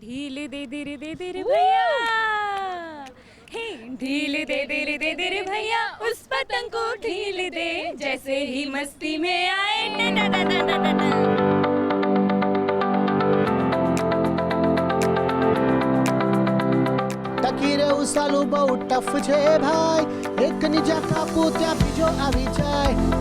ढील दे दे रे दे दे रे भैया हे ढील दे दे रे दे दे रे भैया उस पतंग को ढील दे जैसे ही मस्ती में आए ना ना ना ना ना ना ना ટકી રહેવું સાલું બહુ ટફ છે ભાઈ એક નીજા કાપું ત્યાં બીજો આવી જાય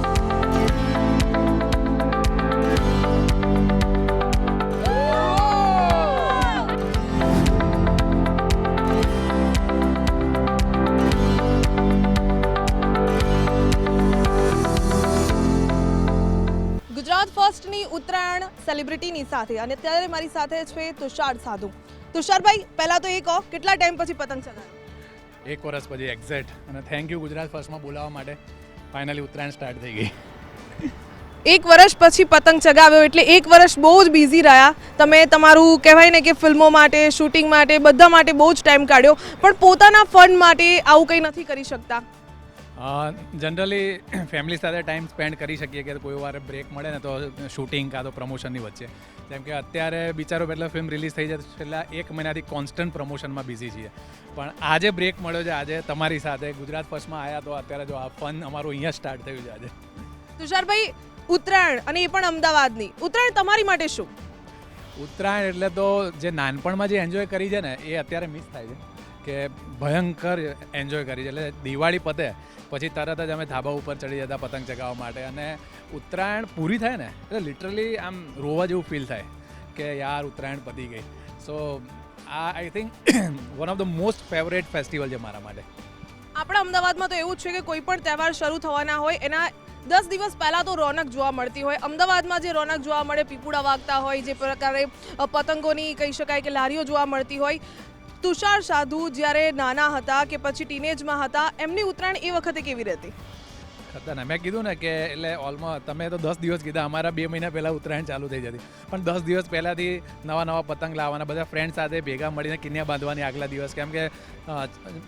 ગુજરાત ફર્સ્ટની ઉત્તરાયણ સેલિબ્રિટીની સાથે અને અત્યારે મારી સાથે છે તુષાર સાધુ. તુષારભાઈ પહેલાં તો એ કહો કેટલા ટાઈમ પછી પતંગ ચગાવ્યો? એક વર્ષ પછી એક્ઝેક્ટ અને થેન્ક યુ ગુજરાત ફર્સ્ટમાં બોલાવવા માટે. ફાઇનલી ઉત્તરાયણ સ્ટાર્ટ થઈ ગઈ. એક વર્ષ પછી પતંગ ચગાવ્યો એટલે એક વર્ષ બહુ જ બિઝી રહ્યા. તમે તમારું કહેવાય ને કે ફિલ્મો માટે શૂટિંગ માટે બધા માટે બહુ જ ટાઈમ કાઢ્યો. પણ પોતાના ફન માટે આવું કંઈ નથી કરી શકતા. જનરલી ફેમિલી સાથે ટાઈમ સ્પેન્ડ કરી શકીએ કે કોઈ વાર બ્રેક મળે ને તો શૂટિંગ કાં તો પ્રમોશનની વચ્ચે. જેમ કે અત્યારે બિચારો પહેલાં ફિલ્મ રિલીઝ થઈ જાય છેલ્લા એક મહિનાથી કોન્સ્ટન્ટ પ્રમોશનમાં બિઝી છીએ. પણ આજે બ્રેક મળ્યો છે આજે તમારી સાથે. ગુજરાત ફર્સ્ટમાં આવ્યા તો અત્યારે જો આ ફન અમારું અહીંયા સ્ટાર્ટ થયું છે આજે. તુષારભાઈ ઉત્તરાયણ અને એ પણ અમદાવાદની. ઉત્તરાયણ તમારી માટે શું? ઉત્તરાયણ એટલે તો જે નાનપણમાં જે એન્જોય કરી છે ને એ અત્યારે મિસ થાય છે. કે ભયંકર એન્જોય કરી છે. એટલે દિવાળી પતે, પછી તરત જ અમે ધાબા ઉપર ચડી જતા પતંગ ચગાવવા માટે અને ઉત્તરાયણ પૂરી થાય ને, એટલે લિટરલી આમ રોવા જેવું ફીલ થાય કે યાર ઉત્તરાયણ પતી ગઈ. સો આ I think one of the most favourite festival છે મારા માટે. આપણા અમદાવાદમાં તો એવું જ છે કે કોઈ પણ તહેવાર શરૂ થવાના હોય, એના દસ દિવસ પહેલાં તો રોનક જોવા મળતી હોય. અમદાવાદમાં જે રોનક જોવા મળે, પીપુડા વાગતા હોય, જે પ્રકારે પતંગોની કહી શકાય કે લારીઓ જોવા મળતી હોય તુષાર સાધુ જ્યારે નાના હતા કે પછી ટીનેજમાં હતા, એમની ઉત્તરાયણ એ વખતે કેવી રહેતી? ખતરનાક. મેં કીધું ને કે એટલે ઓલમોસ્ટ તમે તો દસ દિવસ કીધા, અમારા બે મહિના પહેલાં ઉત્તરાયણ ચાલુ થઈ જતી. પણ દસ દિવસ પહેલાંથી નવા નવા પતંગ લાવવાના, બધા ફ્રેન્ડ સાથે ભેગા મળીને કિન્યા બાંધવાની આગલા દિવસ. કેમ કે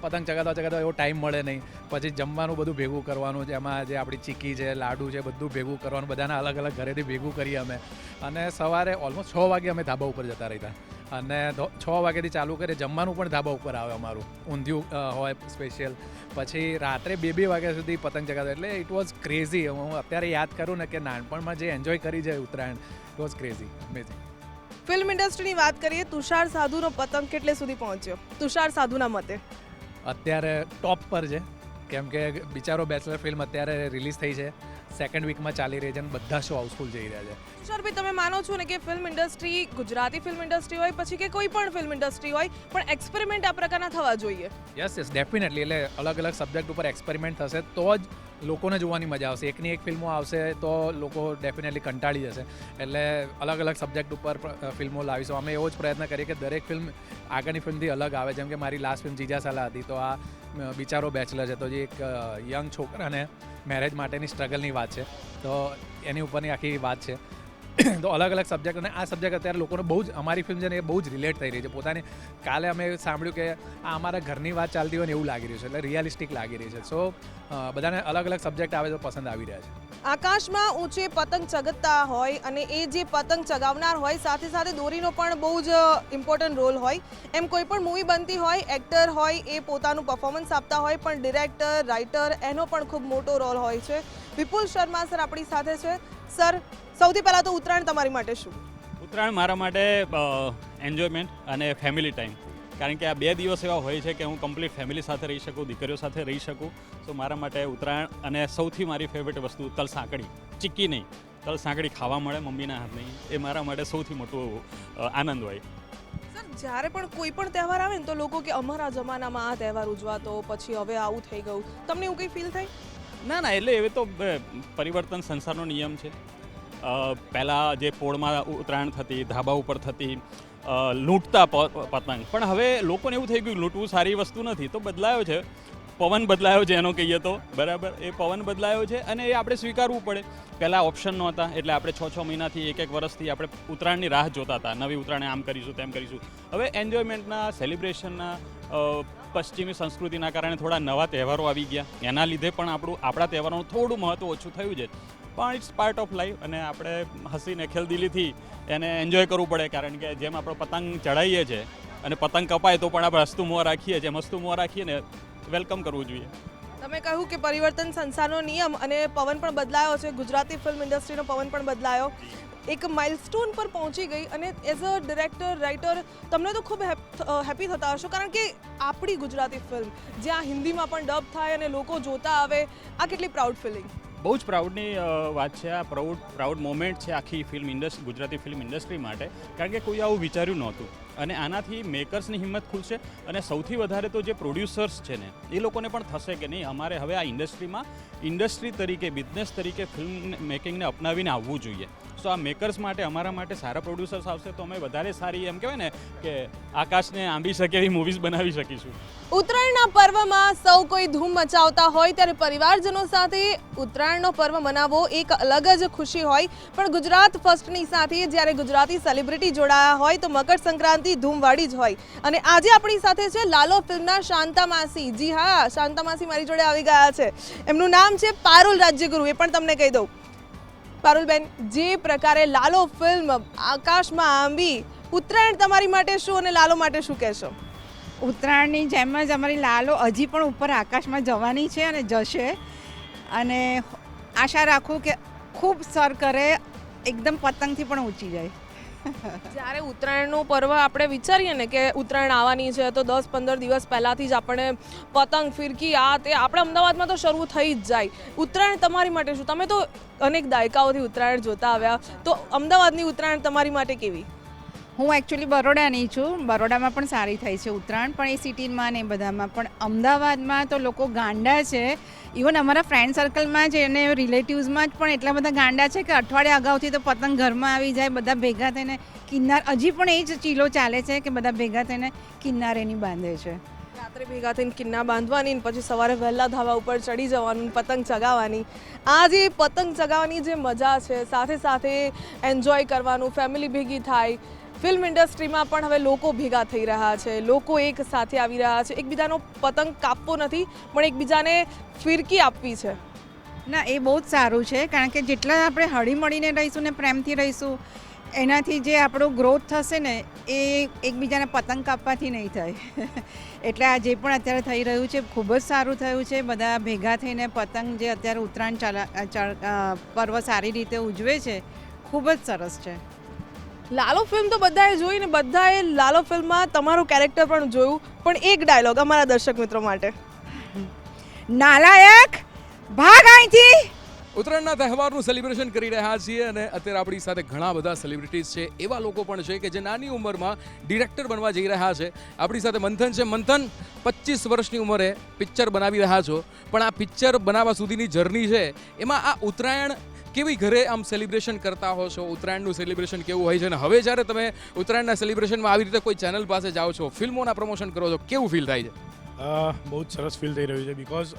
પતંગ ચગાતા ચગાતા એવો ટાઈમ મળે નહીં. પછી જમવાનું બધું ભેગું કરવાનું છે, એમાં જે આપણી ચીકી છે, લાડુ છે, બધું ભેગું કરવાનું, બધાના અલગ અલગ ઘરેથી ભેગું કરીએ અમે. અને સવારે ઓલમોસ્ટ છ વાગે અમે ધાબા ઉપર જતા રહેતા. અને છ વાગ્યાથી ચાલુ કરીએ જમવાનું પણ ધાબા ઉપર આવે અમારું. ઊંધિયું હોય સ્પેશિયલ પછી રાત્રે બે બે વાગ્યા સુધી પતંગ ચગાવે એટલે ઇટ વોઝ ક્રેઝી હું અત્યારે યાદ કરું ને કે નાનપણમાં જે એન્જોય કરી છે Uttarayan it was crazy amazing film ઇન્ડસ્ટ્રીની વાત કરીએ તુષાર સાધુનો પતંગ કેટલે સુધી પહોંચ્યો? તુષાર સાધુના મતે. અત્યારે ટોપ પર છે. કેમ કે બિચારો બેચલર ફિલ્મ અત્યારે રિલીઝ થઈ છે. સેકન્ડ વીકમાં ચાલી રહી છે અને બધા શો હાઉસફુલ જઈ રહ્યા છે. તુષારભાઈ તમે માનો છો ને કે film industry Gujarati film industry હોય પછી કે કોઈ પણ ફિલ્મ ઇન્ડસ્ટ્રી હોય પણ એક્સપેરિમેન્ટ આ પ્રકારના થવા જોઈએ? યસ યસ ડેફિનેટલી એટલે અલગ અલગ સબ્જેક્ટ ઉપર એક્સપેરિમેન્ટ થશે તો જ લોકોને જોવાની મજા આવશે. એકની એક ફિલ્મો આવશે તો લોકો ડેફિનેટલી કંટાળી જશે. એટલે અલગ અલગ સબ્જેક્ટ ઉપર ફિલ્મો લાવીશું. અમે એવો જ પ્રયત્ન કરીએ કે દરેક ફિલ્મ આગળની ફિલ્મથી અલગ આવે. જેમ કે મારી લાસ્ટ ફિલ્મ જીજા સાલા હતી તો આ બિચારો બેચલર છે. તો જે એક યંગ છોકરાને મેરેજ માટેની સ્ટ્રગલની વાત છે. તો એની ઉપરની આખી વાત છે. તો અલગ અલગ સબ્જેક્ટ અને આ સબ્જેક્ટ અત્યારે લોકોને બહુ જ, અમારી ફિલ્મ છે ને એ બહુ જ રિલેટ થઈ રહી છે. પોતાને કાલે અમે સાંભળ્યું કે આ અમારા ઘરની વાત ચાલતી હોય ને એવું લાગી રહ્યું છે, એટલે રિયાલિસ્ટિક લાગી રહી છે. સો બધાને અલગ અલગ સબ્જેક્ટ આવે તો પસંદ આવી રહ્યા છે. આકાશમાં ઊંચે પતંગ ચગતતા હોય અને એ જે પતંગ ચગાવનાર હોય, સાથે સાથે દોરીનો પણ બહુ જ ઇમ્પોર્ટન્ટ રોલ હોય. એમ કોઈ પણ મૂવી બનતી હોય એક્ટર હોય, એ પોતાનું પરફોર્મન્સ આપતા હોય, પણ ડિરેક્ટર રાઇટર એનો પણ ખૂબ મોટો રોલ હોય છે. વિપુલ શર્મા સર આપણી સાથે છે. સર સૌથી પહેલાં તો ઉત્તરાયણ તમારી માટે શું? ઉત્તરાયણ મારા માટે એન્જોયમેન્ટ અને ફેમિલી ટાઈમ કારણ કે આ બે દિવસ એવા હોય છે કે હું કમ્પ્લીટ ફેમિલી સાથે રહી શકું દીકરીઓ સાથે રહી શકું. તો મારા માટે ઉત્તરાયણ અને સૌથી મારી ફેવરેટ વસ્તુ તલ સાંકળી. ચીક્કી નહીં. તલ સાંકળી ખાવા મળે મમ્મીના હાથની એ મારા માટે સૌથી મોટો આનંદ હોય. સર જ્યારે પણ કોઈ પણ તહેવાર આવે ને તો લોકો કે અમારા જમાનામાં આ તહેવાર ઉજવાતો પછી હવે આવું થઈ ગયું. તમને એવું કંઈ ફીલ થાય? ના ના એટલે એ તો પરિવર્તન સંસારનો નિયમ છે. પહેલાં જે પોળમાં ઉત્તરાયણ થતી, ધાબા ઉપર થતી લૂંટતા પતંગ. પણ હવે લોકોને એવું થઈ ગયું, લૂંટવું સારી વસ્તુ નથી, તો બદલાયો છે. પવન બદલાયો છે, એનો કહીએ તો. બરાબર? એ પવન બદલાયો છે અને એ આપણે સ્વીકારવું પડે. પહેલાં ઓપ્શન નહોતા, એટલે આપણે છ છ મહિનાથી એક એક વર્ષથી આપણે ઉત્તરાયણની રાહ જોતા હતા. નવી ઉત્તરાયણ આમ કરીશું, તેમ કરીશું. હવે એન્જોયમેન્ટના સેલિબ્રેશનના પશ્ચિમી સંસ્કૃતિના કારણે થોડા નવા તહેવારો આવી ગયા. એના લીધે પણ આપણું, આપણા તહેવારોનું થોડું મહત્ત્વ ઓછું થયું છે. પણ ઇટ્સ પાર્ટ ઓફ લાઈફ અને આપણે હસીને ખેલદિલીથી એને એન્જોય કરવું પડે કારણ કે જેમ આપણે પતંગ ચડાવીએ છીએ અને પતંગ કપાય તો પણ આપણે હસતું મોં રાખીએ છીએ મસ્તું મોં રાખીએ ને વેલકમ કરવું જોઈએ. તમે કહ્યું કે પરિવર્તન સંસારનો નિયમ અને પવન પણ બદલાયો છે. ગુજરાતી ફિલ્મ ઇન્ડસ્ટ્રીનો પવન પણ બદલાયો. એક માઇલસ્ટોન પર પહોંચી ગઈ અને એઝ અ ડિરેક્ટર રાઇટર તમને તો ખૂબ હેપી થતા હશો. કારણ કે આપણી ગુજરાતી ફિલ્મ જ્યાં હિન્દીમાં પણ ડબ થાય અને લોકો જોતા આવે, આ કેટલી પ્રાઉડ ફિલિંગ બહુ જ પ્રાઉડની વાત છે આ. પ્રાઉડ પ્રાઉડ મોમેન્ટ છે આખી film industry Gujarati film industry માટે. કારણ કે કોઈ આવું વિચાર્યું નહોતું. અને આનાથી મેકર્સની હિંમત ખુલશે અને સૌથી વધારે તો જે પ્રોડ્યુસર્સ છે ને, એ લોકોને પણ થશે કે નહીં. અમારે હવે આ ઇન્ડસ્ટ્રીમાં ઇન્ડસ્ટ્રી તરીકે બિઝનેસ તરીકે ફિલ્મ મેકિંગને અપનાવીને આવવું જોઈએ. સો આ મેકર્સ માટે, અમારા માટે સારા પ્રોડ્યુસર્સ આવશે તો અમે વધારે સારી એમ કહેવાય ને કે આકાશને આંબી શકે એવી મૂવીઝ બનાવી શકીશું. ઉત્તરાયણના પર્વમાં સૌ કોઈ ધૂમ મચાવતા હોય ત્યારે પરિવારજનો સાથે ઉત્તરાયણનો પર્વ મનાવવો એક અલગ જ ખુશી હોય. પણ ગુજરાત ફર્સ્ટની સાથે જ્યારે ગુજરાતી સેલિબ્રિટી જોડાયા હોય તો મકર સંક્રાંતિ ધૂમવાળી જ હોય. અને આજે આપણી સાથે છે લાલો ફિલ્મના શાંતા માસી. જી હા, શાંતા માસી મારી જોડે આવી ગયા છે. એમનું નામ છે પારુલ રાજ્યગુરુ, એ પણ તમને કહી દઉં. પારુલબેન, જે પ્રકારે લાલો ફિલ્મ આકાશમાં આંબી, ઉત્તરાયણ તમારી માટે શું અને લાલો માટે શું કહેશો? ઉત્તરાયણની જેમ જ અમારી લાલો હજી પણ ઉપર આકાશમાં જવાની છે અને જશે. અને આશા રાખું કે ખૂબ સર કરે, એકદમ પતંગથી પણ ઊંચી જાય. જ્યારે ઉત્તરાયણનું પર્વ આપણે વિચારીએ ને કે ઉત્તરાયણ આવવાની છે, તો દસ પંદર દિવસ પહેલાંથી જ આપણે પતંગ ફિરકી, આ તે આપણે અમદાવાદમાં તો શરૂ થઈ જ જાય. ઉત્તરાયણ તમારી માટે શું? તમે તો અનેક દાયકાઓથી ઉત્તરાયણ જોતા આવ્યા. તો અમદાવાદની ઉત્તરાયણ તમારી માટે કેવી? હું એકચ્યુઅલી બરોડાની છું. બરોડામાં પણ સારી થાય છે ઉત્તરાયણ. પણ એ સિટીમાં ને બધામાં. પણ અમદાવાદમાં તો લોકો ગાંડા છે. ઇવન અમારા ફ્રેન્ડ સર્કલમાં જ અને રિલેટિવ્સમાં જ પણ એટલા બધા ગાંડા છે કે અઠવાડિયા અગાઉથી તો પતંગ ઘરમાં આવી જાય, બધા ભેગા થઈને કિન્નાર, હજી પણ એ જ ચીલો ચાલે છે કે બધા ભેગા થઈને કિન્નાર બાંધે છે. રાત્રે ભેગા થઈને કિન્ના બાંધવાની પછી સવારે વહેલા ધાબા ઉપર ચડી જવાનું પતંગ ચગાવવાની. આ જે પતંગ ચગાવવાની જે મજા છે, સાથે સાથે એન્જોય કરવાનું ફેમિલી ભેગી થાય ફિલ્મ ઇન્ડસ્ટ્રીમાં પણ હવે લોકો ભેગા થઈ રહ્યા છે, લોકો એક સાથે આવી રહ્યા છે, એકબીજાનો પતંગ કાપવો નથી, પણ એકબીજાને ફિરકી આપવી છે. ના, એ બહુ જ સારું છે, કારણ કે જેટલા આપણે હળી મળીને રહીશું ને પ્રેમથી રહીશું, એનાથી જે આપણો ગ્રોથ થશે ને, એ એકબીજાને પતંગ કાપવાથી નહીં થાય. એટલે આ જે પણ અત્યારે થઈ રહ્યું છે, ખૂબ જ સારું થયું છે, બધા ભેગા થઈને પતંગ જે અત્યારે ઉત્તરાયણ ચાલા પર્વ સારી રીતે ઉજવે છે, ખૂબ જ સરસ છે. લાલો ફિલ્મ તો બધાએ જોઈ ને બધાએ લાલો ફિલ્મમાં તમારું કેરેક્ટર પણ જોયું. પણ એક ડાયલોગ અમારા દર્શક મિત્રો માટે. નાલાયક, ભાગ અહીંથી ઉત્તરાયણના તહેવારનું સેલિબ્રેશન કરી રહ્યા છીએ અને અત્યારે આપણી સાથે ઘણા બધા સેલિબ્રિટીઝ છે. એવા લોકો પણ છે કે જે નાની ઉંમરમાં ડિરેક્ટર બનવા જઈ રહ્યા છે. આપણી સાથે મંથન છે. મંથન, પચીસ વર્ષની ઉંમરે પિક્ચર બનાવી રહ્યા છો. પણ આ પિક્ચર બનાવવા સુધીની જર્ની છે. એમાં આ ઉત્તરાયણ કેવી ઘરે આમ સેલિબ્રેશન કરતા હો છો? ઉત્તરાયણનું સેલિબ્રેશન કેવું હોય છે? અને હવે જ્યારે તમે ઉત્તરાયણના સેલિબ્રેશનમાં આવી રીતે કોઈ ચેનલ પાસે જાઓ છો ફિલ્મોના પ્રમોશન કરો છો કેવું ફીલ થાય છે? બહુ જ સરસ ફીલ થઈ રહ્યું છે બિકોઝ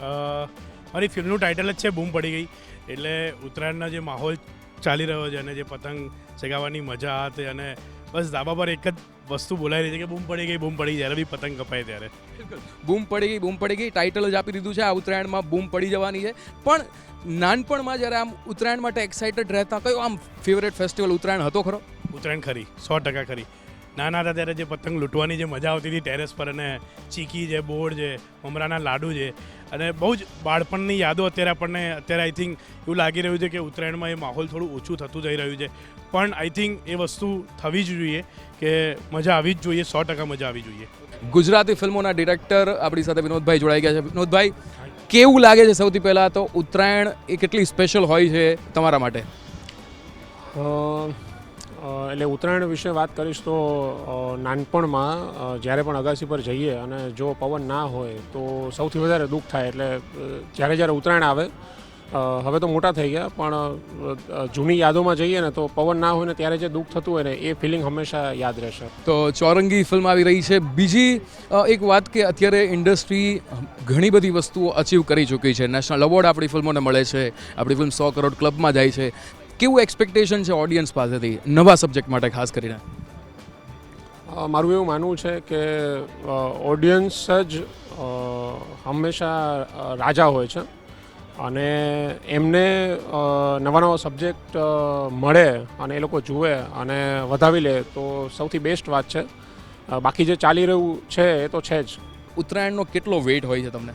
મારી ફિલ્મનું ટાઇટલ જ છે બૂમ પડી ગઈ. એટલે ઉત્તરાયણના જે માહોલ ચાલી રહ્યો છે અને જે પતંગ ચગાવવાની મજા હતી અને બસ ધાબા પર એક જ વસ્તુ બોલાઈ રહી છે કે બૂમ પડી ગઈ બૂમ પડી જ્યારે બી પતંગ કપાય ત્યારે. બૂમ પડી ગઈ બૂમ પડી ગઈ ટાઇટલ જ આપી દીધું છે આ ઉત્તરાયણમાં બૂમ પડી જવાની છે. પણ નાનપણમાં જ્યારે આમ ઉત્તરાયણ માટે એક્સાઇટેડ રહેતા કયો આમ ફેવરેટ ફેસ્ટિવલ ઉત્તરાયણ હતો ખરો? ઉત્તરાયણ ખરી સો ટકા ખરી. નાના હતા ત્યારે જે પતંગ લૂંટવાની જે મજા આવતી હતી ટેરેસ પર અને ચીકી છે બોર્ડ છે મમરાના લાડુ છે અને બહુ જ બાળપણની યાદો અત્યારે આપણને અત્યારે આઈ થિંક એવું લાગી રહ્યું છે કે ઉત્તરાયણમાં એ માહોલ થોડું ઓછું થતું જઈ રહ્યું છે. પણ આઈ થિંક એ વસ્તુ થવી જ જોઈએ કે મજા આવી જ જોઈએ સો ટકા મજા આવી જોઈએ. ગુજરાતી ફિલ્મોના ડિરેક્ટર આપણી સાથે વિનોદભાઈ જોડાઈ ગયા છે. વિનોદભાઈ કેવું લાગે છે સૌથી પહેલાં તો ઉત્તરાયણ એ કેટલી સ્પેશિયલ હોય છે તમારા માટે? એટલે ઉત્તરાયણ વિશે વાત કરીશ તો નાનપણમાં જ્યારે પણ અગાસી પર જઈએ અને જો પવન ના હોય તો સૌથી વધારે દુઃખ થાય. એટલે જ્યારે જ્યારે ઉત્તરાયણ આવે હવે તો મોટા થઈ ગયા પણ જૂની યાદોમાં જઈએ ને તો પવન ના હોય ને ત્યારે જે દુઃખ થતું હોય ને એ ફિલિંગ હંમેશા યાદ રહેશે. તો ચોરંગી ફિલ્મ આવી રહી છે. બીજી એક વાત કે અત્યારે ઇન્ડસ્ટ્રી ઘણી બધી વસ્તુઓ અચીવ કરી ચૂકી છે. નેશનલ એવોર્ડ આપણી ફિલ્મોને મળે છે. આપણી ફિલ્મ સો કરોડ ક્લબમાં જાય છે. કેવું એક્સપેક્ટેશન છે ઓડિયન્સ પાસેથી? નવા સબ્જેક્ટ માટે ખાસ કરીને. મારું એવું માનવું છે કે ઓડિયન્સ જ હંમેશા રાજા હોય છે. અને એમને નવા નવા સબ્જેક્ટ મળે અને એ લોકો જુએ અને વધાવી લે તો સૌથી બેસ્ટ વાત છે. બાકી જે ચાલી રહ્યું છે એ તો છે જ. ઉત્તરાયણનો કેટલો વેઇટ હોય છે તમને?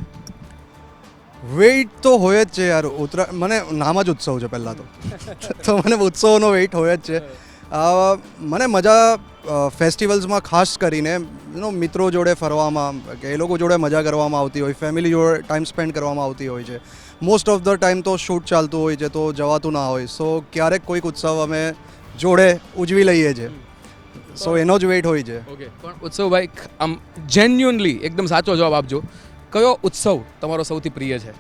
વેઇટ તો હોય જ છે યાર. ઉત્તરા મને નામ જ ઉત્સવ છે પહેલાં તો. તો મને ઉત્સવનો વેઇટ હોય જ છે. મને મજા ફેસ્ટિવલ્સમાં ખાસ કરીને નો મિત્રો જોડે ફરવામાં કે એ લોકો જોડે મજા કરવામાં આવતી હોય ફેમિલી જોડે ટાઈમ સ્પેન્ડ કરવામાં આવતી હોય છે. મોસ્ટ ઓફ ધ ટાઈમ તો શૂટ ચાલતું હોય છે તો જવાતું ના હોય. સો ક્યારેક કોઈક ઉત્સવ અમે જોડે ઉજવી લઈએ છીએ સો એનો જ વેઇટ હોય છે. ઓકે પણ ઉત્સવભાઈ આમ જેન્યુનલી એકદમ સાચો જવાબ આપજો. કયો ઉત્સવ તમારો સૌથી પ્રિય છે?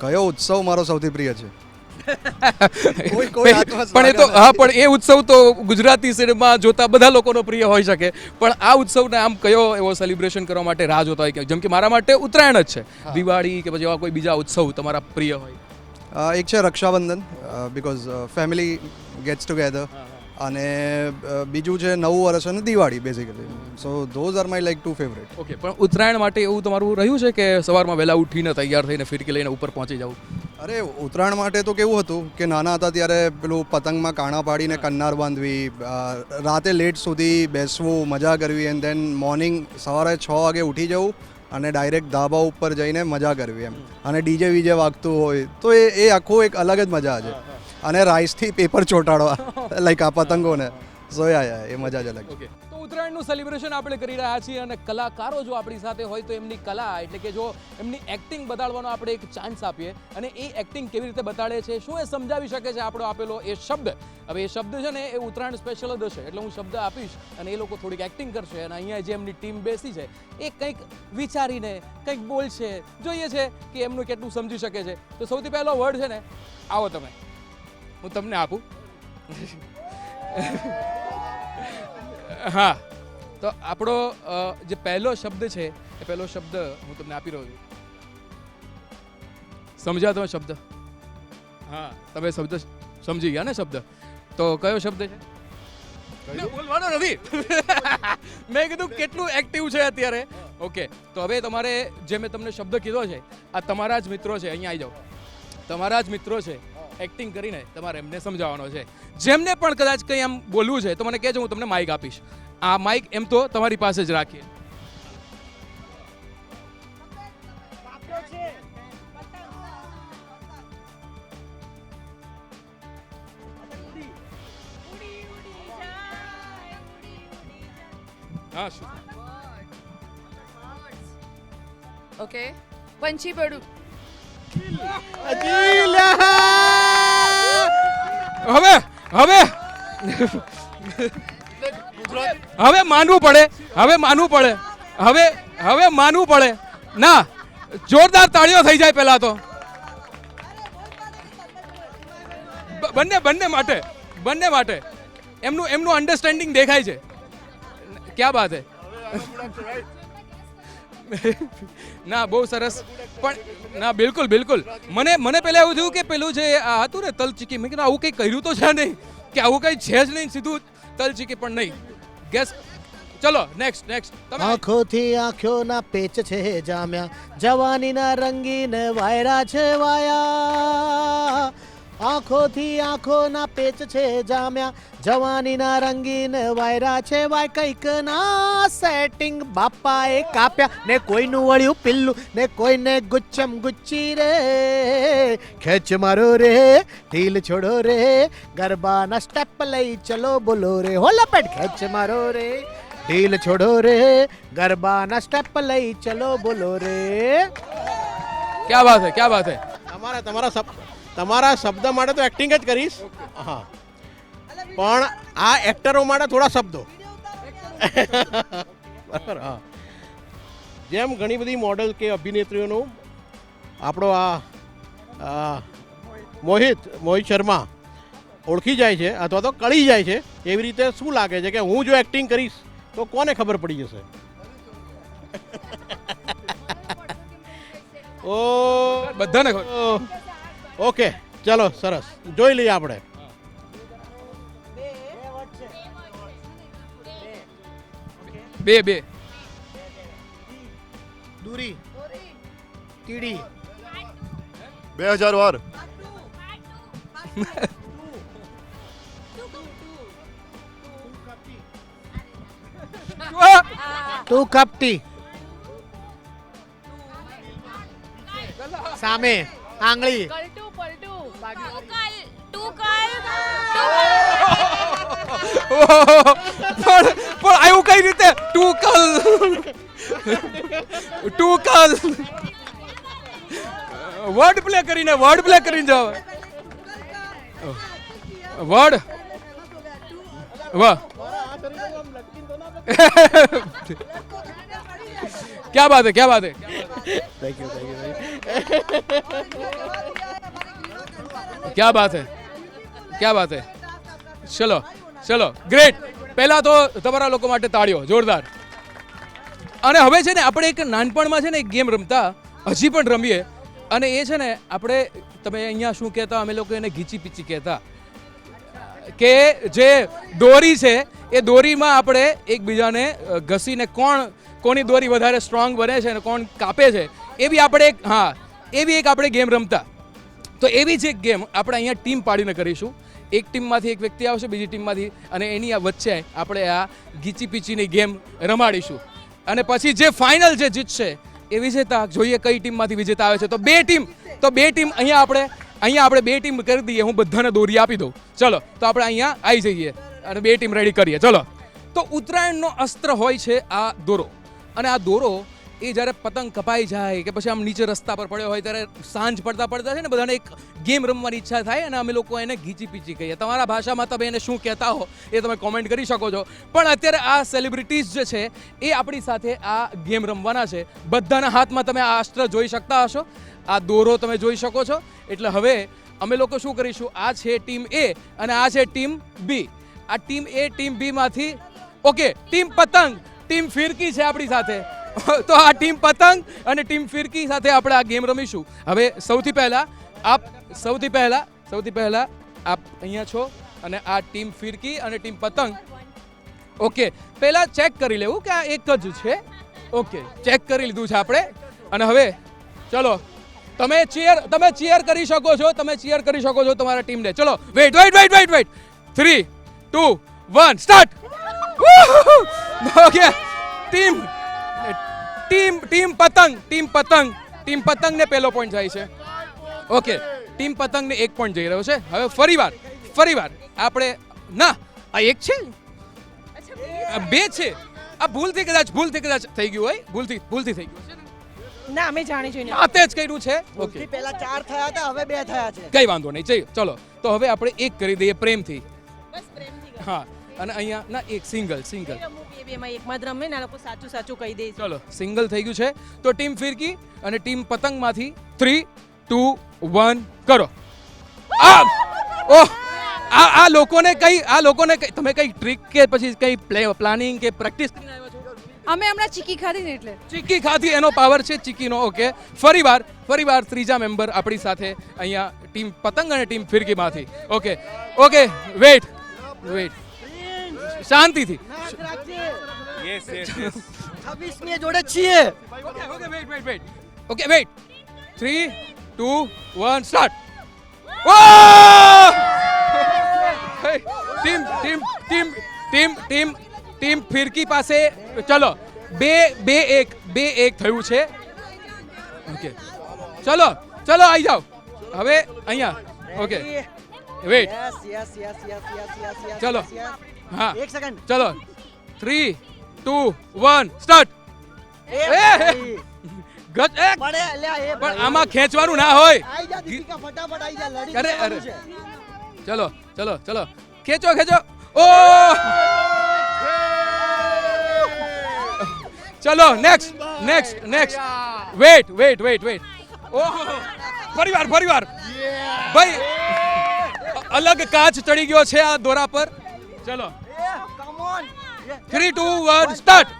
કયો ઉત્સવ મારો સૌથી પ્રિય છે? પણ એ તો હા પણ એ ઉત્સવ તો ગુજરાતી સિનેમા જોતા બધા લોકોનો પ્રિય હોઈ શકે. પણ આ ઉત્સવને આમ કયો એવો સેલિબ્રેશન કરવા માટે રાહ જોતા હોય કે જેમ કે મારા માટે ઉત્તરાયણ જ છે. દિવાળી કે પછી એવા કોઈ બીજા ઉત્સવ તમારા પ્રિય હોય? એક છે Rakshabandhan because family gets together અને બીજું છે નવું વર્ષ અને Diwali basically so those are my like two favourite okay પણ ઉત્તરાયણ માટે એવું તમારું રહ્યું છે કે સવારમાં વહેલા ઉઠીને તૈયાર થઈને ફિરકી લઈને ઉપર પહોંચી જવું અરે ઉત્તરાયણ માટે તો કેવું હતું કે નાના હતા ત્યારે પેલું પતંગમાં કાણા પાડીને કન્નાર બાંધવી રાતે લેટ સુધી બેસવું મજા કરવી એન્ડ ધેન મોર્નિંગ સવારે છ વાગે ઉઠી જવું અને ડાયરેક્ટ ધાબા ઉપર જઈને મજા કરવી એમ. અને ડીજે વીજે વાગતું હોય તો એ એ આખું એક અલગ જ મજા છે. અને રાઈસથી પેપર ચોંટાડવા લાઈક આ પતંગોને. સો યા એ મજા જ અલગ ઓકે તો ઉત્તરાયણનું સેલિબ્રેશન આપણે કરી રહ્યા છીએ અને કલાકારો જો આપણી સાથે હોય તો એમની કલા, એટલે કે જો એમની એક્ટિંગ બતાડવાનો આપણે એક ચાન્સ આપીએ. અને એ એક્ટિંગ કેવી રીતે બતાડે છે, શું એ સમજાવી શકે છે આપણો આપેલો એ શબ્દ? હવે એ શબ્દ છે ને એ ઉત્તરાયણ સ્પેશિયલ જ હશે, એટલે હું શબ્દ આપીશ અને એ લોકો થોડીક એક્ટિંગ કરશે અને અહીંયા જે એમની ટીમ બેસી છે, એ કંઈક વિચારીને, કંઈક બોલશે, જોઈએ છે કે એમનું કેટલું સમજી શકે છે. તો સૌથી પહેલો વર્ડ છે ને, આવો તમે. હું તમને આપું? હા. તો આપણો જે પહેલો શબ્દ છે એ પહેલો શબ્દ હું તમને આપી રહ્યો છું. સમજ્યા તમે શબ્દ? હા તમે શબ્દ સમજી ગયા ને શબ્દ? તો કયો શબ્દ છે? બોલવાનો નથી. મેં કીધું કેટલું એક્ટિવ છે અત્યારે. ઓકે તો હવે તમારે જે મેં તમને શબ્દ કીધો છે આ તમારા જ મિત્રો છે અહીંયા આવી જાઓ. તમારા જ મિત્રો છે એક્ટિંગ કરીને તમારે એમને સમજાવવાનો છે. જેમને પણ કદાચ કંઈ આમ બોલવું છે તો મને કહેજો હું તમને માઇક આપીશ. આ માઇક એમ તો તમારી પાસે જ રાખીએ. હા શું? ઓકે પંછી પડું. હવે હવે. હવે માનવું પડે, હવે માનવું પડે, હવે હવે માનવું પડે. ના, જોરદાર તાળીઓ થઈ જાય પહેલા તો. બંને બંને માટે બંને માટે. એમનું એમનું અન્ડરસ્ટેન્ડિંગ દેખાય છે. ક્યાં બાત હે? ના, બહુ સરસ. પણ, ના, બિલકુલ બિલકુલ. મને મને પહેલા એવું થયું કે પેલું જે આ હતું ને તલચીકી, મેં કીધું, આવું કંઈ કર્યું તો છે નહીં. કે આવું કંઈ છે જ નહીં, સીધું તલચીકી, પણ નહીં. ગેસ ચલો નેક્સ્ટ નેક્સ્ટ તમે આંખોથી આંખોના પેચ છે જામ્યા. જવાનીના રંગીન વાયરા છે વાયા. આંખોથી આંખોના પેચ છે જામ્યા. જવાનીના રંગીન વાયરા છે વાય કંઈક ના સેટિંગ બાપાએ કાપ્યા ને કોઈનું વળ્યું પિલ્લું ને કોઈને ગુચ્છમ ગુચ્છી રે. ખેંચ મારો રે ઢીલ છોડો રે. ગરબાના સ્ટેપ લઈ ચલો બોલો રે. હો લપેટ ખેંચ મારો રે ઢીલ છોડો રે. ગરબાના સ્ટેપ લઈ ચલો બોલો રે. ક્યાં બાત હે ક્યાં બાત હે તમારા તમારા તમારા શબ્દ માટે તો એક્ટિંગ જ કરીશ. હા. પણ આ એક્ટરો માટે થોડા શબ્દો. બરાબર હા. જેમ ઘણી બધી મોડલ કે અભિનેત્રીઓનું આપણો આ મોહિત મોહિત શર્મા ઓળખી જાય છે અથવા તો કળી જાય છે એવી રીતે શું લાગે છે કે હું જો એક્ટિંગ કરીશ તો કોને ખબર પડી જશે? ઓ બધાને ખબર. ઓકે ચલો સરસ. જોઈ લઈએ આપણે. બે બે. દૂરી. કીડી બે હજાર વાર ટુ કપ ટી સામે. આંગળી. પલટું પલટું ટુ કલ ટુ કલ પણ પણ આવ્યું કઈ રીતે ટુકલ ટુકલ વર્ડ પ્લે કરીને વર્ડ પ્લે કરીને જાઓ વર્ડ વાહ क्या बात है क्या बात है થેન્ક યુ થેન્ક યુ ક્યા બાત હે ક્યા બાત હે ચલો ચલો ગ્રેટ પહેલાં તો તમારા લોકો માટે તાળીઓ, જોરદાર. અને હવે છે ને, આપણે એક નાનપણમાં છે ને, એક ગેમ રમતા, હજી પણ રમીએ. અને એ છે ને, આપણે, તમે અહીંયા શું કહેતા, અમે લોકો એને ઘીચી પીચી કહેતા. કે જે દોરી છે, એ દોરીમાં આપણે એકબીજાને ઘસીને કોણ, કોની દોરી વધારે સ્ટ્રોંગ બને છે અને કોણ કાપે છે, એ બી આપણે એક, હા, એ બી એક આપણે ગેમ રમતા. તો એવી જ એક ગેમ આપણે અહીંયા ટીમ પાડીને કરીશું. એક ટીમમાંથી એક વ્યક્તિ આવશે, બીજી ટીમમાંથી, અને એની આ વચ્ચે આપણે આ ગીચી પીચીની ગેમ રમાડીશું. અને પછી જે ફાઇનલ જે જીતશે, એ વિજેતા જોઈએ કઈ ટીમમાંથી વિજેતા આવે છે. તો બે ટીમ, તો બે ટીમ અહીંયા આપણે અહીંયા આપણે બે ટીમ કરી દઈએ. હું બધાને દોરી આપી દઉં. ચલો, તો આપણે અહીંયા આવી જઈએ અને બે ટીમ રેડી કરીએ. ચલો. તો ઉત્તરાયણનો અસ્ત્ર હોય છે આ દોરો. અને આ દોરો એ જ્યારે પતંગ કપાઈ જાય કે પછી આમ નીચે રસ્તા પર પડ્યો હોય ત્યારે સાંજ પડતા પડતા છે ને બધાને એક ગેમ રમવાની ઈચ્છા થાય અને અમે લોકો એને ઘીચી પીચી કહીએ. તમારા ભાષામાં તમે એને શું કહેતા હો એ તમે કોમેન્ટ કરી શકો છો. પણ અત્યારે આ સેલિબ્રિટીઝ જે છે, એ આપણી સાથે આ ગેમ રમવાના છે. બધાના હાથમાં તમે આ અસ્ત્ર જોઈ શકતા હશો. આ દોરો તમે જોઈ શકો છો. એટલે હવે અમે લોકો શું કરીશું? આ છે ટીમ એ અને આ છે ટીમ બી આ ટીમ એ ટીમ બીમાંથી ઓકે, ટીમ પતંગ, ટીમ ફિરકી છે આપણી સાથે. તો આ ટીમ પતંગ અને ટીમ ફિરકી સાથે આપણે આ ગેમ રમીશું. હવે સૌથી પહેલા આપ, સૌથી પહેલા સૌથી પહેલા આપ અહીંયા છો અને આ ટીમ ફિરકી અને ટીમ પતંગ. ઓકે, પહેલા ચેક કરી લેવું કે આ એક જ છે? ઓકે, ચેક કરી લીધું છે આપણે. અને હવે, ચલો, તમે ચીયર તમે ચીયર કરી શકો છો, તમે ચીયર કરી શકો છો તમારા ટીમને. ચલો wait wait wait wait wait three two one start okay team team team પતંગ ટીમ પતંગ. ટીમ પતંગને પહેલો પોઈન્ટ જાય છે. ઓકે ટીમ પતંગને એક પોઈન્ટ જઈ રહ્યો છે. હવે ફરીવાર ફરીવાર આપણે ના આ એક છે? આ બે છે? આ ભૂલથી કદાચ ભૂલથી કદાચ થઈ ગયું હોય. ભૂલથી ભૂલથી થઈ ગયું. છે ના અમે જાણી જોઈને. આતે જ કર્યું છે. ઓકે પહેલા ચાર થયા હતા હવે બે થયા છે. કઈ વાંધો નહીં. ચલો ચલો. તો હવે આપણે એક કરી દઈએ પ્રેમથી. બસ પ્રેમથી હા. અને અહીંયા ના એક સિંગલ સિંગલ એકમાં જ રમે ને લોકો સાચું સાચું કહી દે ચલો સિંગલ થઈ ગયું છે. તો ટીમ ફિરકી અને ટીમ પતંગમાંથી થ્રી ટુ વન કરો. આ ઓહ આ આ લોકોને કઈ આ લોકોને કઈ તમે કઈ ટ્રીક કે પછી કઈ પ્લે પ્લાનિંગ કે પ્રેક્ટિસ કરીને આવ્યા છો? અમે હમણાં ચીકી ખાધી ને એટલે. ચીકી ખાધી એનો પાવર છે ચીકીનો ઓકે ફરીવાર ફરીવાર ત્રીજા મેમ્બર આપણી સાથે અહીંયા ટીમ પતંગ અને ટીમ ફિરકીમાંથી. ઓકે ઓકે વેઇટ વેઇટ શાંતિથી. છવ્વીસમી જોડે છીએ. Okay okay wait wait wait okay wait three two one start team team team team team team ફિરકી પાસે ચલો. બે બે એક બે એક થયું છે. ઓકે ચલો ચલો આવી જાઓ. હવે અહીંયા. Okay wait yes yes yes yes yes yes yes ચલો. હા. એક સેકન્ડ ચલો. થ્રી ટુ વન સ્ટાર્ટ પણ અલ્યા એ પણ આમાં ખેંચવાનું ના હોય. અરે, અરે. ચલો ચલો ચલો. ખેંચો ખેંચો. ઓ! ચલો next next next wait wait wait wait ઓહો ફરીવાર ફરીવાર. ભાઈ અલગ કાચ ચડી ગયો છે આ દોરા પર. ચલો. એ come on three two one start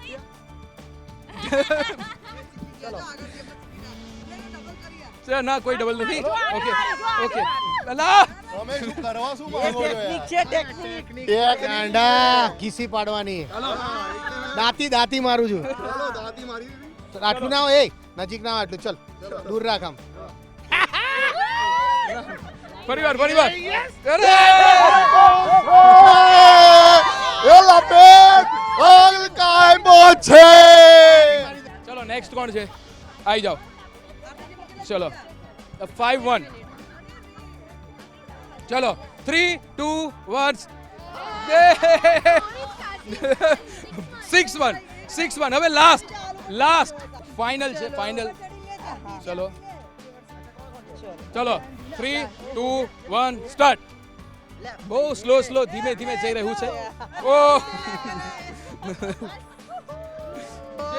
ના કોઈ ડબલ નથી. ઓકે ઓકે અલા. તમે શું કરવા શું માંગો છો ટેકનિક છે ટેકનિક એક ગાંડા ઘીસી પાડવાની. દાંતી દાંતી મારું છું. ચાલો મારી આટલું ના હોય એ નજીક ના હોય આટલું ચલ દૂર રાખ આમ. ફરીવાર ફરીવાર અરે! ચલો નેક્સ્ટ કોણ છે? આવી જાઓ. ચલો. ફાઈવ વન ચલો. Three two one six one six one હવે લાસ્ટ લાસ્ટ ફાઇનલ છે ફાઇનલ ચલો. ચલો. થ્રી ટુ વન સ્ટાર્ટ બહુ સ્લો સ્લો ધીમે ધીમે જઈ રહ્યું છે. ઓ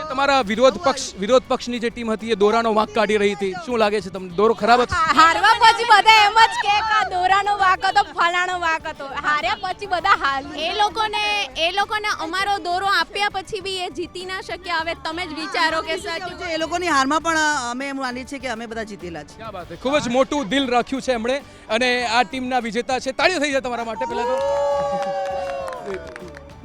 તમારા વિરોધ પક્ષ વિરોધ પક્ષની જે ટીમ હતી એ દોરાનો વાંક કાઢી રહી હતી. શું લાગે છે તમને? દોરો ખરાબ હતો? હારવા પછી બધા એમ જ કે કે આ દોરાનો વાંક હતો ફલાણો વાંક હતો. હાર્યા પછી બધા હાલ. એ લોકોને એ લોકોને અમારો દોરો આપ્યા પછી બી એ જીતી ના શક્યા. હવે તમે જ વિચારો કે સાચું એ લોકોની હારમાં પણ અમે એમ માનીએ છીએ કે અમે બધા જીતેલા છે ક્યાં વાત છે? ખૂબ જ મોટું દિલ રાખ્યું છે એમણે. અને આ ટીમના વિજેતા છે. તાળીઓ થઈ જાય તમારા માટે પહેલા તો.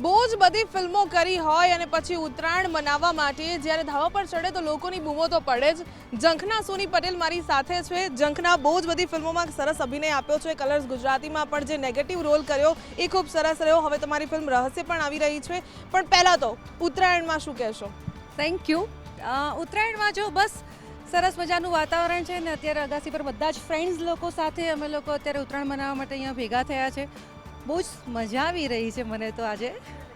બહુ જ બધી ફિલ્મો કરી હોય અને પછી ઉત્તરાયણ મનાવવા માટે જ્યારે ધાવા પર ચડે તો લોકોની બૂમો તો પડે જ. ઝંખના સોની પટેલ મારી સાથે છે. ઝંખના બહુ જ બધી ફિલ્મોમાં સરસ અભિનય આપ્યો છે. કલર્સ ગુજરાતીમાં પણ જે નેગેટિવ રોલ કર્યો એ ખૂબ સરસ રહ્યો. હવે તમારી ફિલ્મ રહસ્ય પણ આવી રહી છે. પણ પહેલાં તો ઉત્તરાયણમાં શું કહેશો? થેન્ક યુ ઉત્તરાયણમાં જો બસ સરસ મજાનું વાતાવરણ છે ને અત્યારે અગાસી પર બધા જ ફ્રેન્ડ્સ લોકો સાથે અમે લોકો અત્યારે ઉત્તરાયણ મનાવવા માટે અહીંયા ભેગા થયા છે. બહુ જ મજા આવી રહી છે મને તો આજે.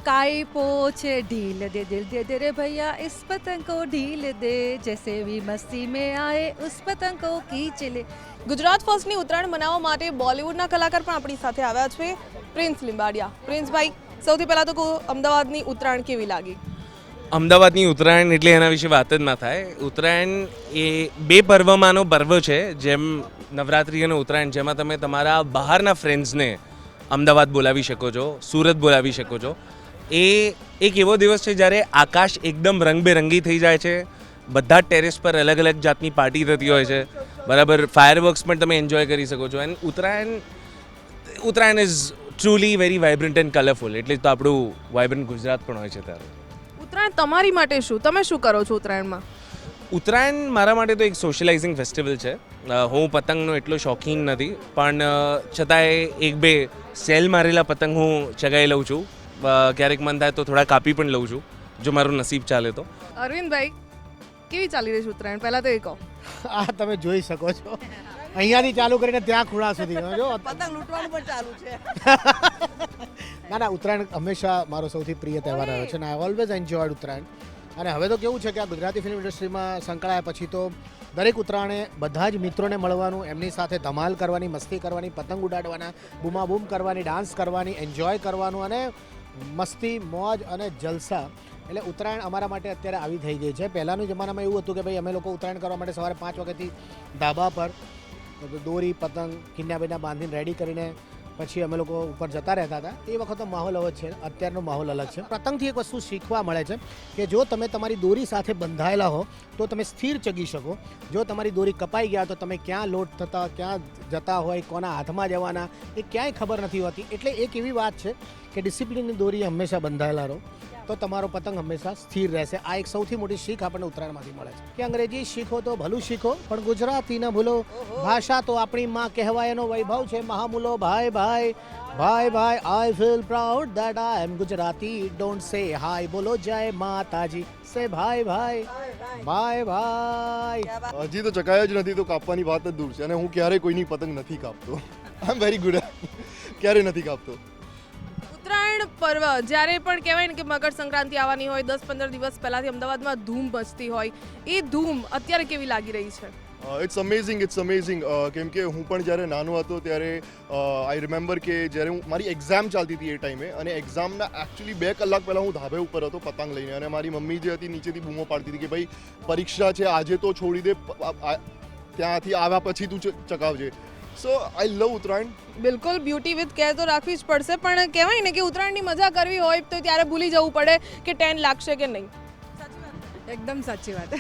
કાઈપો છે ઢીલ દે દિલ દે દે રે ભૈયા ઇસ પતંગ કો ઢીલ દે. જૈસે ભી મસ્તી મેં આએ ઉસ પતંગ કો ખીંચ લે. ગુજરાત ફર્સ્ટની ઉત્તરાયણ મનાવવા માટે બોલિવૂડના કલાકાર પણ આપણી સાથે આવ્યા છે પ્રિન્સ લિંબાડિયા. પ્રિન્સ ભાઈ સૌથી પહેલાં તો અમદાવાદની ઉત્તરાયણ કેવી લાગી? અમદાવાદની ઉત્તરાયણ એટલે એના વિશે વાત જ ના થાય. ઉત્તરાયણ એ બે પર્વમાંનો પર્વ છે. જેમ નવરાત્રિ અને ઉત્તરાયણ જેમાં તમે તમારા બહારના ફ્રેન્ડ્સને અમદાવાદ બોલાવી શકો છો, સુરત બોલાવી શકો છો. એ એક એવો દિવસ છે જ્યારે આકાશ એકદમ રંગબેરંગી થઈ જાય છે. બધા ટેરેસ પર અલગ અલગ જાતની પાર્ટી થતી હોય છે. બરાબર ફાયરવર્ક્સ પણ તમે એન્જોય કરી શકો છો. And Uttarayan Uttarayan is truly very vibrant and colourful એટલે તો આપણું વાઇબ્રન્ટ ગુજરાત પણ હોય છે ત્યારે. ઉત્તરાયણ તમારી માટે શું? તમે શું કરો છો ઉત્તરાયણમાં? ઉત્તરાયણ મારા માટે તો એક સોશિયલાઇઝિંગ ફેસ્ટિવલ છે. હું પતંગનો એટલો શોખીન નથી પણ છતાંય એક બે સેલ મારેલા પતંગ હું ચગાવી લઉં છું. ક્યારેક મન થાય તો થોડા કાપી પણ લઉં છું જો મારું નસીબ ચાલે તો. અરવિંદભાઈ કેવી ચાલી રહી છે ઉત્તરાયણ? પહેલાં તો એ કહો. આ તમે જોઈ શકો છો. અહીંયાથી ચાલુ કરીને ત્યાં ખૂણા સુધી જો. પતંગ લૂંટવાનું પણ ચાલુ છે. ના ના ઉત્તરાયણ હંમેશા મારો સૌથી પ્રિય તહેવાર રહ્યો છે અને આઈ ઓલવેઝ એન્જોયડ ઉત્તરાયણ. અને હવે તો કેવું છે કે આ ગુજરાતી ફિલ્મ ઇન્ડસ્ટ્રીમાં સંકળાયા પછી તો દરેક ઉત્તરાયણે બધા જ મિત્રોને મળવાનું, એમની સાથે ધમાલ કરવાની, મસ્તી કરવાની, પતંગ ઉડાડવાના, બૂમાબૂમ કરવાની, ડાન્સ કરવાની, એન્જોય કરવાનું અને મસ્તી, મોજ અને જલસા. એટલે ઉત્તરાયણ અમારા માટે અત્યારે આવી થઈ ગઈ છે. પહેલાંનું જમાનામાં એવું હતું કે ભાઈ અમે લોકો ઉત્તરાયણ કરવા માટે સવારે પાંચ વાગ્યાથી ધાબા પર દોરી, પતંગ કિન્યા બિન્યા બાંધીને રેડી કરીને પછી અમે લોકો ઉપર જતા રહેતા હતા. એ વખતનો માહોલ અલગ છે, અત્યારનો માહોલ અલગ છે. પતંગથી એક વસ્તુ શીખવા મળે છે કે જો તમે તમારી દોરી સાથે બંધાયેલા હો, તો તમે સ્થિર ચગી શકો. જો તમારી દોરી કપાઈ ગયા તો તમે ક્યાં લોટ થતા, ક્યાં જતા હોય, કોના હાથમાં જવાના, એ ક્યાંય ખબર નથી હોતી. એટલે એક એવી વાત છે કે ડિસિપ્લિનની દોરી હંમેશા બંધાયેલા રહો. તો તમારો પતંગ હંમેશા સ્થિર રહેશે. આ એક સૌથી મોટી શીખ આપણને ઉત્તરાયણમાંથી મળે છે. કે અંગ્રેજી શીખો તો ભલું શીખો પણ ગુજરાતી ન ભૂલો. ભાષા તો આપણી માં કહેવાય એનો વૈભવ છે. મહામૂલો ભાઈ ભાઈ ભાઈ ભાઈ I feel proud that I am Gujarati. Don't say hi બોલો જય માતાજી. સે ભાઈ ભાઈ ભાઈ ભાઈ હજી તો ચકાયા જ નથી તો કાપવાની વાત જ દૂર છે. અને હું ક્યારેય કોઈની પતંગ નથી કાપતો. આઈ એમ વેરી ગુડ ક્યારેય નથી કાપતો. ઉત્તરાયણ પર્વ, જ્યારે પણ કહેવાય ને કે મકર સંક્રાંતિ આવવાની હોય, દસ પંદર દિવસ પહેલાંથી અમદાવાદમાં ધૂમ મચતી હોય, એ ધૂમ અત્યારે કેવી લાગી રહી છે? ઇટ્સ અમેઝિંગ ઇટ્સ અમેઝિંગ કેમ કે હું પણ જ્યારે નાનો હતો ત્યારે આઈ રિમેમ્બર કે જ્યારે હું, મારી એક્ઝામ ચાલતી હતી એ ટાઈમે અને એક્ઝામના એકચ્યુઅલી બે કલાક પહેલાં હું ધાબે ઉપર હતો પતંગ લઈને, અને મારી મમ્મી જે હતી નીચેથી બૂમો પાડતી હતી કે ભાઈ, પરીક્ષા છે, આજે તો છોડી દે ત્યાંથી આવ્યા પછી તું ચકાવજે સો આઈ લવ ઉત્તરાયણ બિલકુલ બ્યુટી વિથ કેર તો રાખવી જ પડશે પણ કહેવાય ને કે ઉત્તરાયણની મજા કરવી હોય તો ત્યારે ભૂલી જવું પડે કે ટેન લાગશે કે નહીં. એકદમ સાચી વાત.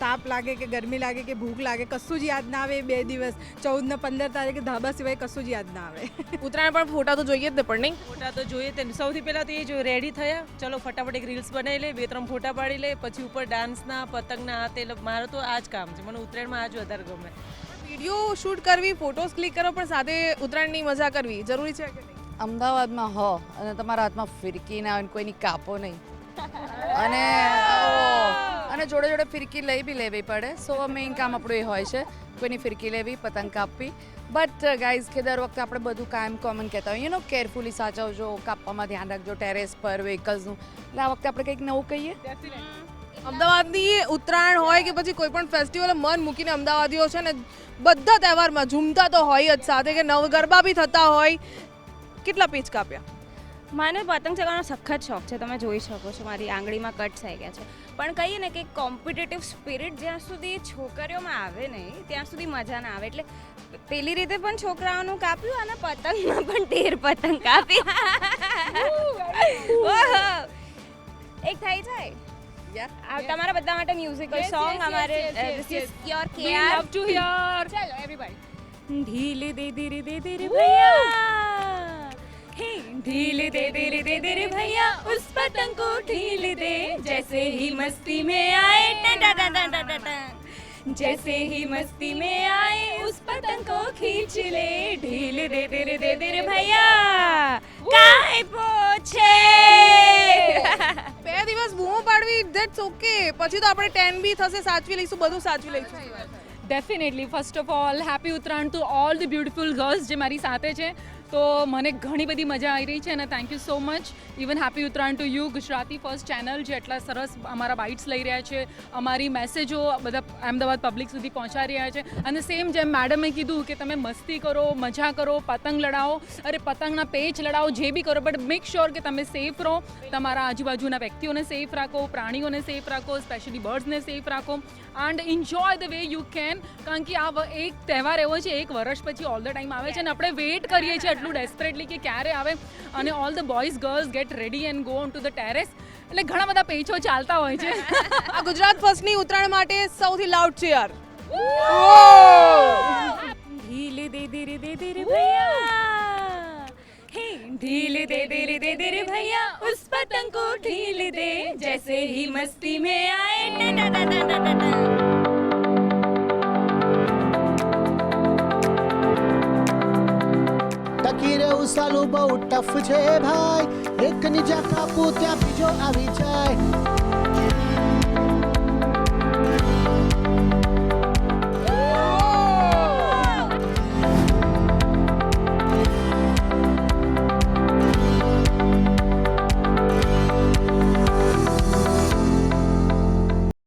તાપ લાગે કે ગરમી લાગે કે ભૂખ લાગે કશું જ યાદ ના આવે બે દિવસ. ચૌદ ને પંદર તારીખે ધાબા સિવાય કશું જ યાદ ના આવે. ઉત્તરાયણ પણ ફોટા તો જોઈએ જ ને પણ નહીં? ફોટા તો જોઈએ તે સૌથી પહેલાં તો એ જો રેડી થયા. ચલો ફટાફટ એક રીલ્સ બનાવી લે બે ત્રણ ફોટા પાડી લે પછી ઉપર ડાન્સના પતંગના તે મારો મારું તો આ જ કામ છે. મને ઉત્તરાયણમાં આ જ વધારે ગમે. વીડિયો શૂટ કરવી ફોટોસ ક્લિક કરો પણ સાથે ઉત્તરાયણની મજા કરવી. જરૂરી છે કે નહીં? અમદાવાદમાં હો. અને તમારા હાથમાં ફિરકી ના આવે કોઈની કાપો નહીં. અને અને જોડે જોડે ફિરકી લઈ બી લેવી પડે. સો મેઇન કામ આપણું એ હોય છે કોઈની ફિરકી લેવી પતંગ કાપવી. બટ ગાઈઝ કે દર વખતે આપણે બધું કાયમ કોમન કહેતા હોઈએ યુ નો કેરફુલી સાચવજો કાપવામાં ધ્યાન રાખજો ટેરેસ પર વ્હીકલ્સનું એટલે આ વખતે આપણે કંઈક નવું કહીએ? અમદાવાદની ઉત્તરાયણ હોય કે પછી કોઈ પણ ફેસ્ટિવલ મન મૂકીને અમદાવાદીઓ છે ને બધા તહેવારમાં ઝૂમતા તો હોય જ સાથે કે નવ ગરબા બી થતા હોય. કેટલા પીચ કાપ્યા? મને પતંગ ચગાવવાનો સખત શોખ છે તમે જોઈ શકો છો મારી આંગળીમાં કટ થઈ ગયા છે. પણ કહીએ ને કે કોમ્પિટેટિવ સ્પિરિટ જ્યાં સુધી છોકરીઓમાં આવે નહીં ત્યાં સુધી મજા ના આવે. એટલે પેલી રીતે પણ છોકરાઓનું કાપ્યું અને પતંગમાં પણ તેર પતંગ કાપ્યા! એક થઈ જાય યા તમારા બધા માટે મ્યુઝિકલ સોંગ અમારે ચલો દે ધીરે દે ધીરે ભૈયા ढील दे धीरे दे धीरे भैया। उस पतंग को ढील दे जैसे ही मस्ती में आए। टा टा टा जैसे ही मस्ती में आए उस पतंग को खींच ले। ढील दे धीरे दे धीरे भैया। काय દિવસ બૂમો પાડવી ધેટ્સ ઓકે પછી તો આપણે ટેન બી થશે, સાચવી લઈશું, બધું સાચવી લઈશું. Definitely first of all happy Uttarayan to all the beautiful girls જે મારી સાથે છે. તો મને ઘણી બધી મજા આવી રહી છે અને thank you so much even happy Uttarayan to you Gujarati first channel જે એટલા સરસ અમારા બાઇટ્સ લઈ રહ્યા છે, અમારી મેસેજો બધા અમદાવાદ પબ્લિક સુધી પહોંચાડી રહ્યા છે. અને સેમ જેમ મેડમે કીધું કે તમે મસ્તી કરો, મજા કરો, પતંગ લડાવો. અરે, પતંગના પેચ લડાવો, જે બી કરો બટ મેક શ્યોર કે તમે સેફ રહો. તમારા આજુબાજુના વ્યક્તિઓને સેફ રાખો, પ્રાણીઓને સેફ રાખો સ્પેશિયલી બર્ડ્સને સેફ રાખો. And enjoy the way you can કારણ કે આ એક તહેવાર એવો છે એક વર્ષ પછી ઓલ ધ ટાઈમ આવે છે અને આપણે વેઇટ કરીએ છીએ એટલું ડેસ્પરેટલી કે ક્યારે આવે. અને all the boys girls get ready and go on to the terrace એટલે ઘણા બધા પેચો ચાલતા હોય છે. આ ગુજરાત ફર્સ્ટની ઉત્તરાયણ માટે સૌથી લાઉડ ચેયર ધીરે ધીરે ધીરે ધીરે ભૈયા ढील दे दे रे दे दे रे भैया उस पतंग को ढील दे जैसे ही मस्ती में आए ton ton ton ton ton ton. ટકી રહેવું સાલું બહુ ટફ છે ભાઈ એક નીચા કાપું ત્યાં બીજો આવી જાય